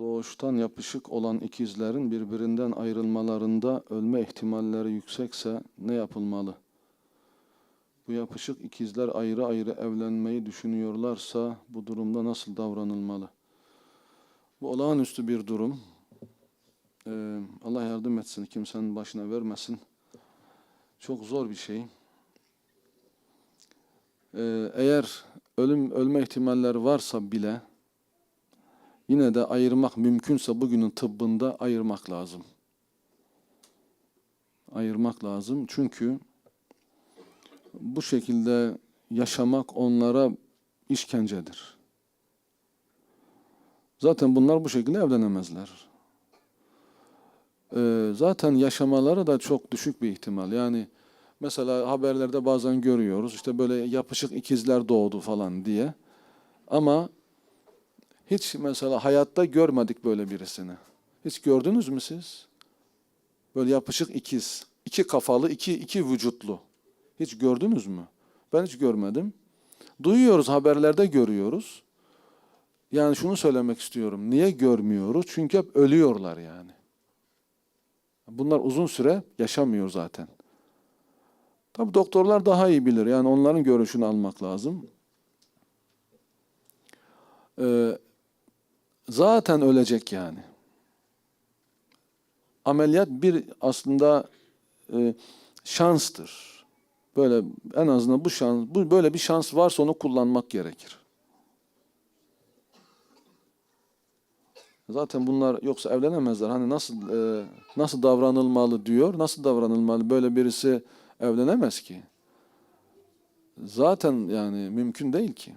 doğuştan yapışık olan ikizlerin birbirinden ayrılmalarında ölme ihtimalleri yüksekse ne yapılmalı? Bu yapışık ikizler ayrı ayrı evlenmeyi düşünüyorlarsa bu durumda nasıl davranılmalı? Bu olağanüstü bir durum. Ee, Allah yardım etsin, kimsenin başına vermesin. Çok zor bir şey. Ee, eğer ölüm ölme ihtimalleri varsa bile yine de ayırmak mümkünse bugünün tıbbında ayırmak lazım. Ayırmak lazım çünkü bu şekilde yaşamak onlara işkencedir. Zaten bunlar bu şekilde evlenemezler. Ee, zaten yaşamaları da çok düşük bir ihtimal. Yani mesela haberlerde bazen görüyoruz işte böyle yapışık ikizler doğdu falan diye. Ama hiç mesela hayatta görmedik böyle birisini. Hiç gördünüz mü siz? Böyle yapışık ikiz, iki kafalı, iki, iki vücutlu. Hiç gördünüz mü? Ben hiç görmedim. Duyuyoruz, haberlerde görüyoruz. Yani şunu söylemek istiyorum. Niye görmüyoruz? Çünkü hep ölüyorlar yani. Bunlar uzun süre yaşamıyor zaten. Tabii doktorlar daha iyi bilir. Yani onların görüşünü almak lazım. Ee, zaten ölecek yani. Ameliyat bir aslında e, şanstır. Böyle en azından bu şans, bu böyle bir şans varsa onu kullanmak gerekir. Zaten bunlar yoksa evlenemezler. Hani nasıl e, nasıl davranılmalı diyor. Nasıl davranılmalı? Böyle birisi evlenemez ki. Zaten yani mümkün değil ki.